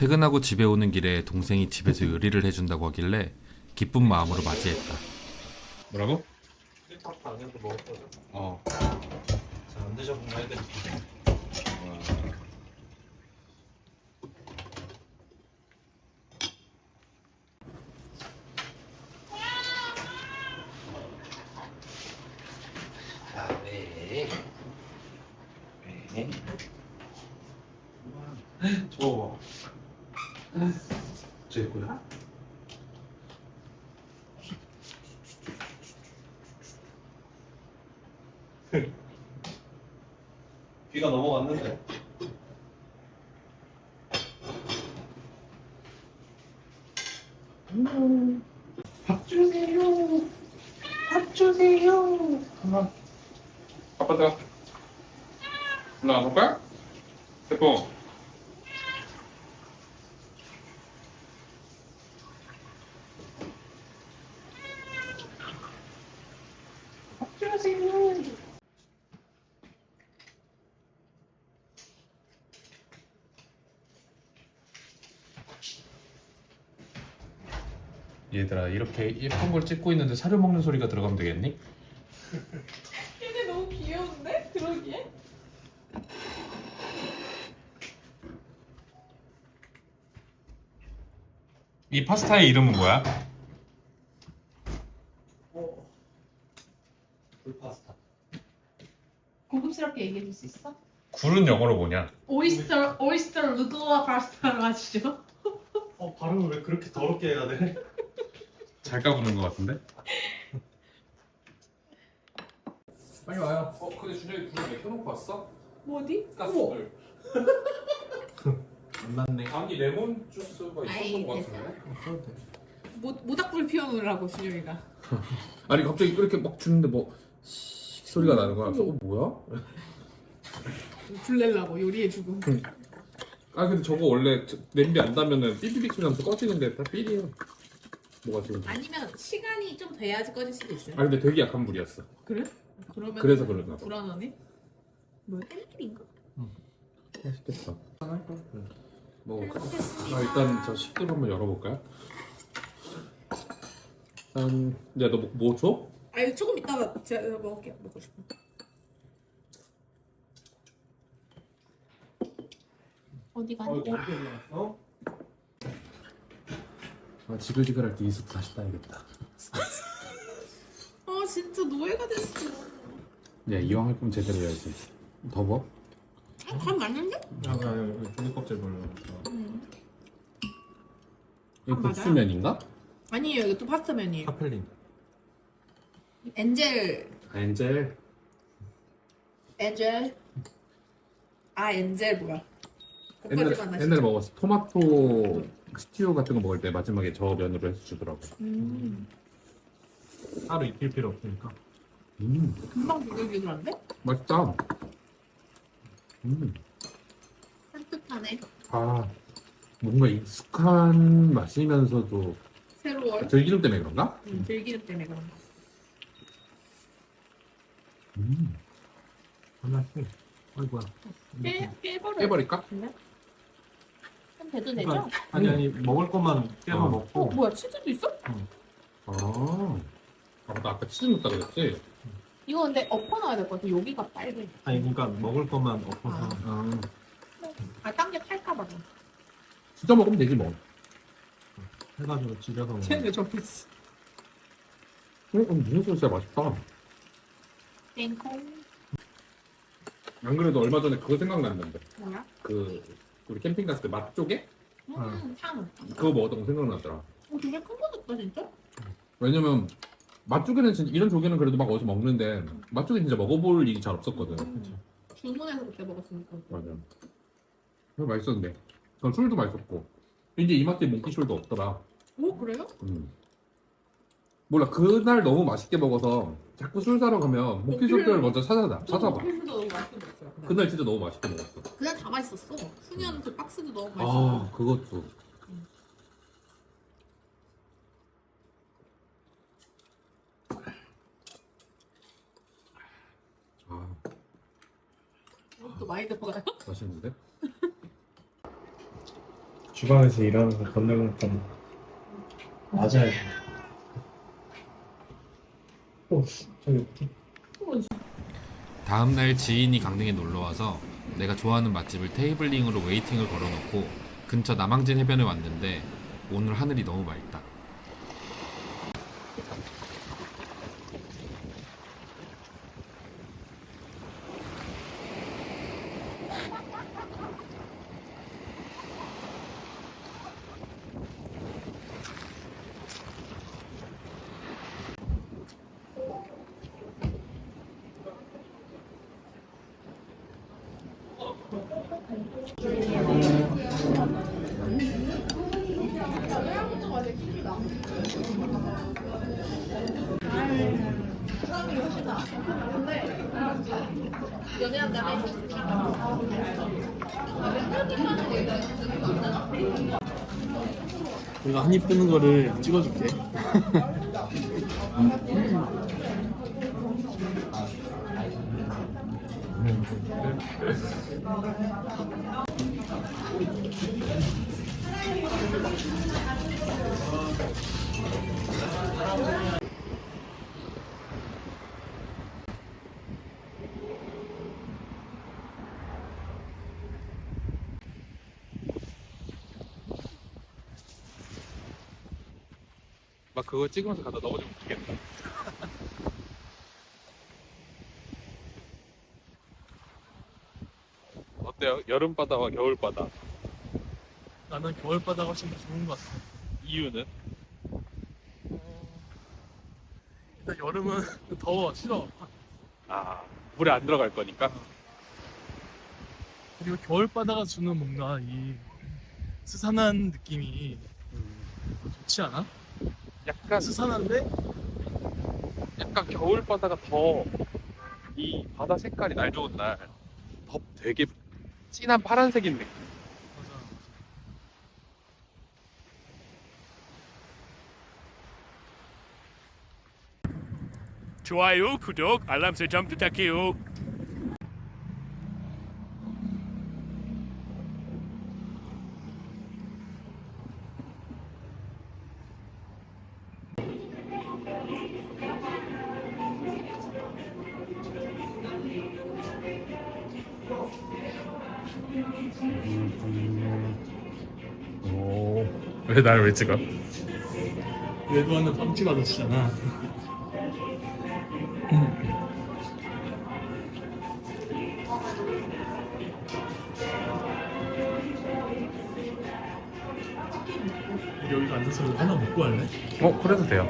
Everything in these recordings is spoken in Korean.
퇴근하고 집에 오는 길에 동생이 집에서 요리를 해준다고 하길래 기쁜 마음으로 맞이했다. 뭐라고? 밥 당연히 먹었거든. 어. 잘안 드셔본 애들. 아, 네. 네. 저거 봐. 제 거야? 귀가 넘어갔는데. 밥 주세요. 밥 주세요. 아빠 다 일로 와볼까? 대포. 밥 주세요. 얘들아 이렇게 예쁜 걸 찍고 있는데 사료 먹는 소리가 들어가면 되겠니? 얘네 너무 귀여운데? 그러기에? 이 파스타의 이름은 뭐야? 어. 불파스타. 고급스럽게 얘기해 줄 수 있어? 굴은 영어로 뭐냐? 오이스터 오이스터 루돌라 파스타로 하시죠? 어 발음을 왜 그렇게 더럽게 해야 돼? 잘 까부는 것 같은데? 빨리 와요. 어, 근데 준혁이 불을 왜 켜놓고 왔어? 어디? 가스불. 안 맞네. 아니 레몬 주스가 있었던 것. 같은데? 없어도 돼. 모, 모닥불 피워놓으라고 준영이가 아니 갑자기 이렇게 막 주는데 뭐 씩 소리가 나는 거야. 저거 뭐야? 불 내려고 요리해주고 아 근데 저거 원래 저- 냄비 안 닿으면은 삐삐삐 소리 나면서 꺼지는데 다 삐리야. 뭐가 지금? 아니면 시간이 좀 돼야지 꺼질 수도 있어요 아 근데 되게 약한 불이었어. 그래? 그러면 그래서 그러나 봐. 불안하네 뭐야 땡길인가? 맛있겠다. 뭐 아, 일단 저 식도 한번 열어볼까요? 일단 야너 뭐, 뭐 줘? 아니 조금 이따가 제가 먹을게요 먹고 싶어 어디 가니? 어떻게 올라왔어? 아, 지글지글할 때 이숙 다시 따야겠다. 아 진짜 노예가 됐어 야 이왕 할 거면 제대로 해야지. 더워? 아, 간 맞는데? 아니 아니 종이 껍질 벌려. 음. 이거 아, 맞아요? 국수면인가? 아니에요 이거 또 파스타면이에요 카펠린. 엔젤 엔젤. 엔젤 아 엔젤 뭐야 하시죠. 옛날 에 먹었어. 토마토 스튜 같은 거 먹을 때 마지막에 저 면으로 해서 주더라고. 음, 따로 익힐 필요 없으니까. 음, 금방 비글비글한데? 맛있다. 음, 산뜻하네 아, 뭔가 익숙한 맛이면서도 새로워 들기름 때문에 그런가? 음, 들기름 때문에 그런 거 음, 하나씩. 아이고야. 깨, 깨버려 깨버릴까? 그럼 돼도 되죠? 그러니까 아니 아니 먹을 것만 깨서 어. 어 먹고. 뭐야 치즈도 있어? 아, 아, 나 아까 치즈 넣었다 그랬지? 이거 근데 엎어놔야 될 것 같아 여기가 빨개 아니 그러니까 먹을 것만 엎어서. 아. 아, 아딴게 탈까봐 진짜 먹으면 되지 뭐. 해가지고 집에서 먹어. 쟤네 저기 있어 음, 음, 무슨 소리 진짜 맛있다. 땡콩 안 그래도 얼마 전에 그거 생각났는데. 뭐야? 그, 우리 캠핑 갔을 때 맛조개? 음, 향. 그거 먹었던 거 생각나더라. 어, 되게 큰거 줬다, 진짜? 왜냐면 맛조개는 진짜 이런 조개는 그래도 막 어디서 먹는데 맛조개 진짜 먹어볼 일이 잘 없었거든. 음. 주문해서 그때 먹었으니까. 맞아. 그거 맛있었는데. 전 술도 맛있었고. 이제 이마트에 몽키숄도 없더라. 오, 그래요? 음. 몰라 그날 너무 맛있게 먹어서 자꾸 술 사러 가면 몽키숄을 먼저 찾아봐. 찾아봐. 술도 너무 맛있게 먹었어요. 그날. 그날 진짜 너무 맛있게 먹었어. 그날 다 맛있었어. 훈연 그 박스도 너무 맛있어. 아 그것도. 아 또 많이 들어가요? 맛있는데? 주방에서 일하는 거 건너니까 맞아요. 어, 저기 다음 날 지인이 강릉에 놀러 와서 내가 좋아하는 맛집을 테이블링으로 웨이팅을 걸어놓고 근처 남항진 해변에 왔는데 오늘 하늘이 너무 맑다. 내가 한입 뜨는 거를 찍어줄게. 막 그거 찍으면서 가다 넘어지면 죽겠다. 어때요? 여름 바다와 겨울 바다 나는 겨울바다가 훨씬 더 좋은 것 같아. 이유는? 일단 여름은 더워, 싫어. 아 물에 안 들어갈 거니까. 그리고 겨울바다가 주는 뭔가 이 스산한 느낌이 좋지 않아? 약간 스산한데 약간 겨울 바다가 더 이 바다 색깔이 날 좋은 날 더 되게 진한 파란색인 느낌. 맞아. 좋아요, 구독, 알람 설정 부탁해요. 왜 날 왜 찍어? 외도하는 팜찌 받았잖아. 여기 앉아서 하나 먹고 할래? 어 그래도 돼요.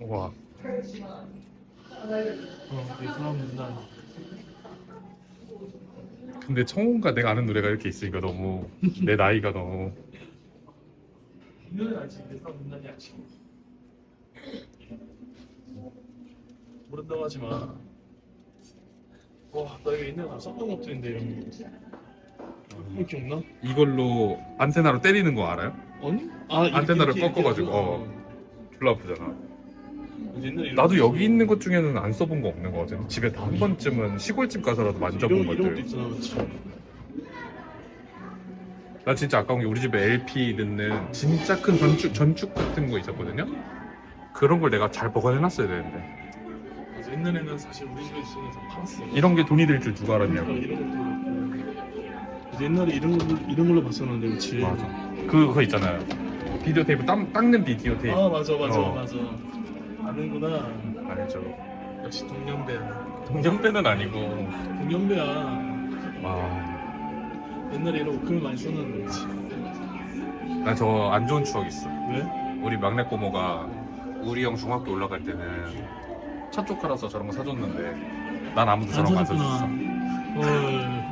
와 어, 네, 그럼 난 근데 청혼과 내가 아는 노래가 이렇게 있으니까 너무 내 나이가 너무. 모른다고 하지 마. 와, 나 이거 옛날에 나 썼던 것들인데 이런 거. 어, 기억나? 이걸로 안테나로 때리는 거 알아요? 아니? 아, 이렇게, 안테나를 이렇게, 꺾어가지고, 이렇게 어. 해서. 졸라 아프잖아. 옛날에 이런 나도 거 여기. 있는 것 중에는 안 써본 거 없는 것 같은데 집에 다 한 번쯤은 시골집 가서라도 만져본 이런, 이런 것도 것들. 있잖아. 나 진짜 아까운 게 우리 집에 LP 넣는 진짜 큰 전축 전축 같은 거 있었거든요. 그런 걸 내가 잘 보관해놨어야 되는데 옛날에는 사실 우리 집에 있으면 다 팔았어. 이런 게 돈이 될 줄 누가 그러니까 알았냐고. 이런 것도 그렇고. 옛날에 이런 거 이런 걸로 봤었는데, 그렇지. 맞아. 그 그거 있잖아요. 비디오 테이프 땀, 닦는 비디오 테이프. 아, 맞아, 맞아, 어. 맞아. 아는구나. 알죠. 역시 동년배야. 동년배는 아니고. 동년배야. 와. 옛날에 이런 거글 많이 썼는데, 그렇지. 나저 안 좋은 추억 있어. 왜? 우리 막내 꼬모가 우리 형 중학교 올라갈 때는 첫 조카라서 저런 거 사줬는데 난 아무도 저런 거 안 사줬구나. 사줬어. 헐.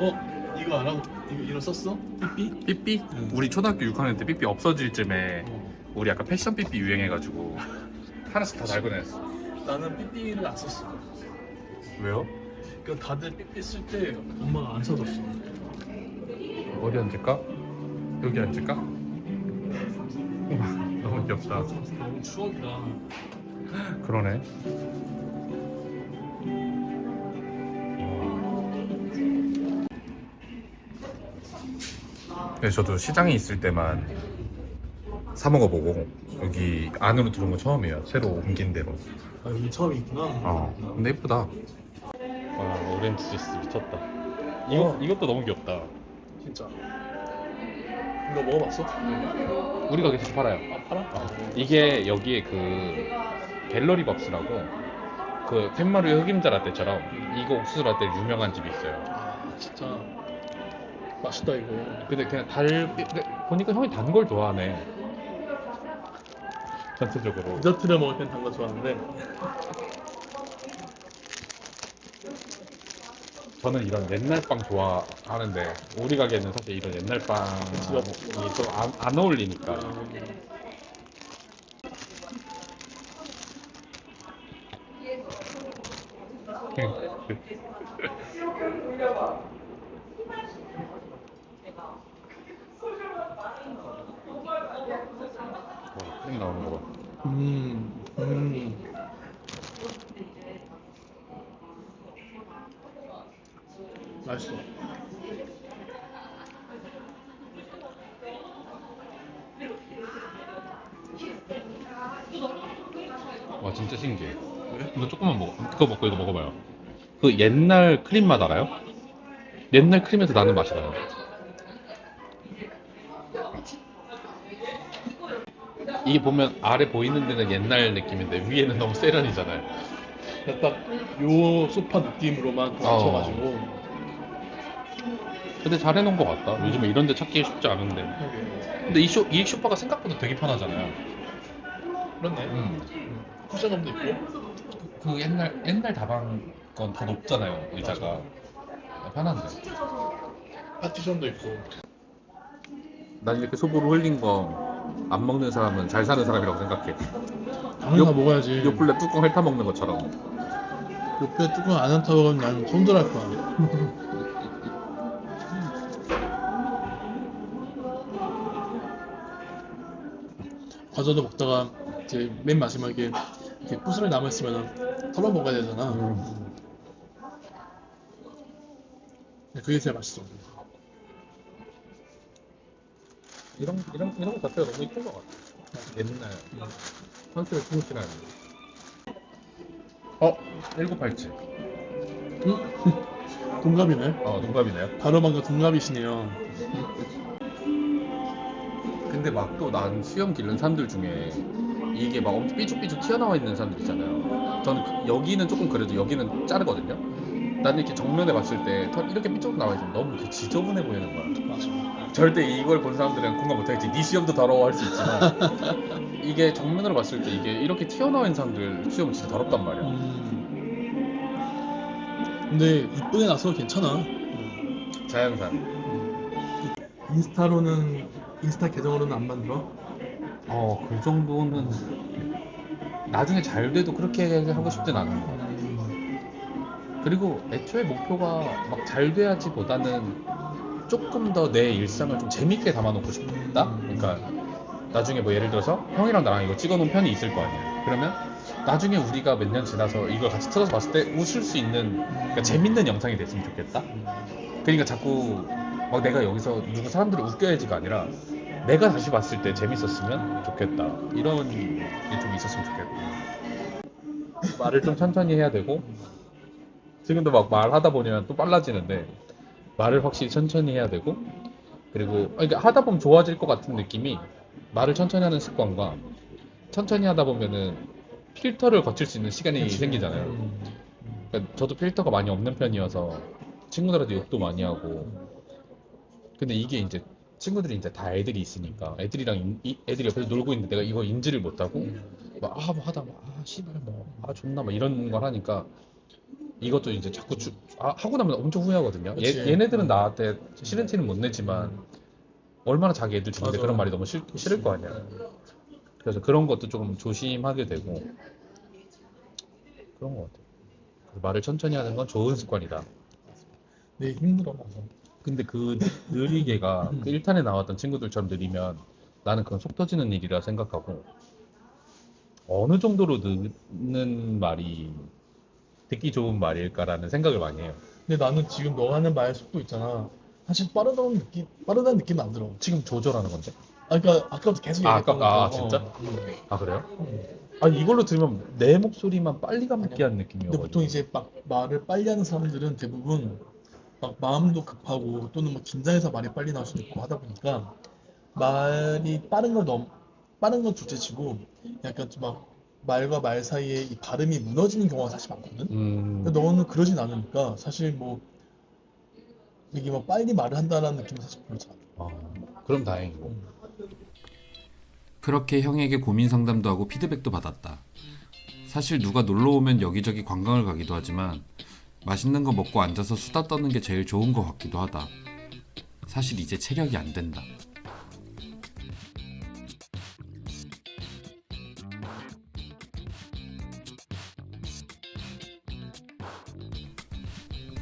어? 이거 알아? 이거, 이거 썼어? 삐삐? 삐삐? 응. 우리 초등학교 6학년 때 삐삐 없어질 쯤에 어. 우리 약간 패션 삐삐 유행해가지고 하나씩 다 달고 다녔어. 나는 삐삐를 안 썼어. 왜요? 그 다들 삐삐 쓸 때 엄마가 안 사줬어. 어디 앉을까? 여기 앉을까? 너무 귀엽다. 너무 추억이다. 그러네. 네, 저도 시장에 있을 때만 사 먹어보고 여기 안으로 들어온 거 처음이에요. 새로 옮긴 데로. 아 여기 처음 있구나. 어, 근데 예쁘다. 와, 오렌지 주스 미쳤다. 이거 이것도 너무 귀엽다. 진짜. 이거 먹어봤어? 우리 가게에서 팔아요. 아 팔아? 어, 이게 여기에 그 갤러리 밥스라고 그 팻마루의 흑임자 라떼처럼 이거 옥수수 라떼 유명한 집이 있어요. 아 진짜 맛있다 이거. 근데 그냥 달 근데 보니까 형이 단 걸 좋아하네. 전체적으로. 디저트를 먹을 땐 단 거 좋아하는데 저는 이런 옛날 빵 좋아하는데 우리 가게는 사실 이런 옛날 빵이 좀안 안 어울리니까. 맛있어. 와 진짜 신기해. 이거 조금만 먹어. 그거 먹고 이거 먹어봐요. 그 옛날 크림 맛 알아요? 옛날 크림에서 나는 맛이 나요. 이게 보면 아래 보이는 데는 옛날 느낌인데 위에는 너무 세련이잖아요. 딱 요 소파 느낌으로만 어. 맞춰가지고 근데 잘 해놓은 것 같다. 요즘에 이런 데 찾기 쉽지 않은데. 근데 이, 쇼, 이 쇼파가 생각보다 되게 편하잖아요. 그렇네. 음. 쿠션감도 있고. 그 옛날 옛날 다방 건더 높잖아요 의자가 편한데 파티션도 있고. 난 이렇게 소보로 흘린 거 안 먹는 사람은 잘 사는 사람이라고 생각해 당연히 다 먹어야지. 요플레 뚜껑 핥아 먹는 것처럼 옆에 뚜껑 안 한타 먹으면 난 손절할 거야. 과자도 먹다가 이제 맨 마지막에 이렇게 구슬이 남아있으면 털어 먹어야 되잖아. 근데 그게 제일 맛있어. 이런 이런 이런 거 자체가 너무 이쁜 것 같아 옛날 컨셉에 충실한 어? 1987 동갑이네. 어 동갑이네요 바로 방금 동갑이시네요. 근데 막 또 난 수염 기른 사람들 중에 이게 막 엄청 삐죽삐죽 튀어나와 있는 사람들 있잖아요. 저는 그- 여기는 조금 그래도 여기는 자르거든요. 나는 이렇게 정면에 봤을 때 털 이렇게 삐죽 나와 있으면 너무 이렇게 지저분해 보이는 거야. 맞아. 절대 이걸 본 사람들은 공감 못하겠지. 네 수염도 더러워할 수 있지만 이게 정면으로 봤을 때 이게 이렇게 튀어나와 있는 사람들 수염 진짜 더럽단 말이야. 음. 근데 이쁘게 나서 괜찮아. 자연산. 인스타로는 인스타 계정으로는 안 만들어? 어, 그 정도는 나중에 잘 돼도 그렇게 하고 싶진 않은 거 같아. 그리고 애초에 목표가 막 잘 돼야지 보다는 조금 더 내 일상을 좀 재밌게 담아놓고 싶다. 그러니까 나중에 뭐 예를 들어서 형이랑 나랑 이거 찍어놓은 편이 있을 거 아니야. 그러면 나중에 우리가 몇 년 지나서 이걸 같이 틀어서 봤을 때 웃을 수 있는 그러니까 재밌는 영상이 됐으면 좋겠다. 그러니까 자꾸 막 내가 여기서 누구 사람들을 웃겨야지가 아니라 내가 다시 봤을 때 재밌었으면 좋겠다. 이런 게 좀 있었으면 좋겠고. 말을 좀 천천히 해야 되고 지금도 막 말하다 보면 또 빨라지는데 말을 확실히 천천히 해야 되고 그리고 아니, 그러니까 하다 보면 좋아질 것 같은 느낌이 말을 천천히 하는 습관과 천천히 하다 보면은 필터를 거칠 수 있는 시간이 생기잖아요. 그러니까 저도 필터가 많이 없는 편이어서 친구들한테 욕도 많이 하고 근데 이게 이제 친구들이 이제 다 애들이 있으니까 애들이랑 인- 이- 애들이 옆에서 놀고 있는데 내가 이거 인지를 못하고 막 아 뭐 하다 막아 씨발 뭐아 존나 막 이런 걸 하니까 이것도 이제 자꾸 주, 아, 하고 나면 엄청 후회하거든요. 그치. 얘, 얘네들은 나한테 싫은 티는 못 내지만 얼마나 자기 애들 주는데. 그런 말이 너무 싫, 싫을 거 아니야. 그래서 그런 것도 조금 조심하게 되고 그런 것 같아요. 말을 천천히 하는 건 좋은 습관이다. 네 힘들어. 근데 그 느리게가 그 1탄에 나왔던 친구들처럼 느리면 나는 그건 속 터지는 일이라 생각하고 어느 정도로 느는 말이 듣기 좋은 말일까라는 생각을 많이 해요. 근데 나는 지금 너 하는 말 속도 있잖아. 사실 빠르다는 느낌, 빠르다는 느낌은 안 들어. 지금 조절하는 건데? 아, 그러니까 아까부터 계속 아, 얘기했던 아까- 아, 것처럼. 진짜? 어, 음. 아 그래요? 아 이걸로 들으면 내 목소리만 빨리 감기 한 느낌이어가지고 근데 보통 이제 막 말을 빨리 하는 사람들은 대부분 막 마음도 급하고 또는 뭐 긴장해서 말이 빨리 나올 수도 있고 하다 보니까 말이 빠른 걸 너무 빠른 건 둘째치고 약간 좀 막 말과 말 사이에 이 발음이 무너지는 경우가 사실 많거든. 음, 근데 너는 그러진 않으니까 사실 뭐 이게 뭐 빨리 말을 한다라는 느낌은 사실 그렇지 않아. 아, 그럼 다행이고 그렇게 형에게 고민 상담도 하고 피드백도 받았다. 사실 누가 놀러 오면 여기저기 관광을 가기도 하지만 맛있는 거 먹고 앉아서 수다 떠는 게 제일 좋은 것 같기도 하다. 사실 이제 체력이 안 된다.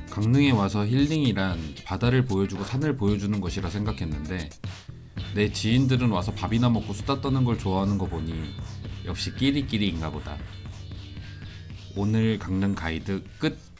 강릉에 와서 힐링이란 바다를 보여주고 산을 보여주는 것이라 생각했는데 내 지인들은 와서 밥이나 먹고 수다 떠는 걸 좋아하는 거 보니 역시 끼리끼리인가 보다. 오늘 강릉 가이드 끝.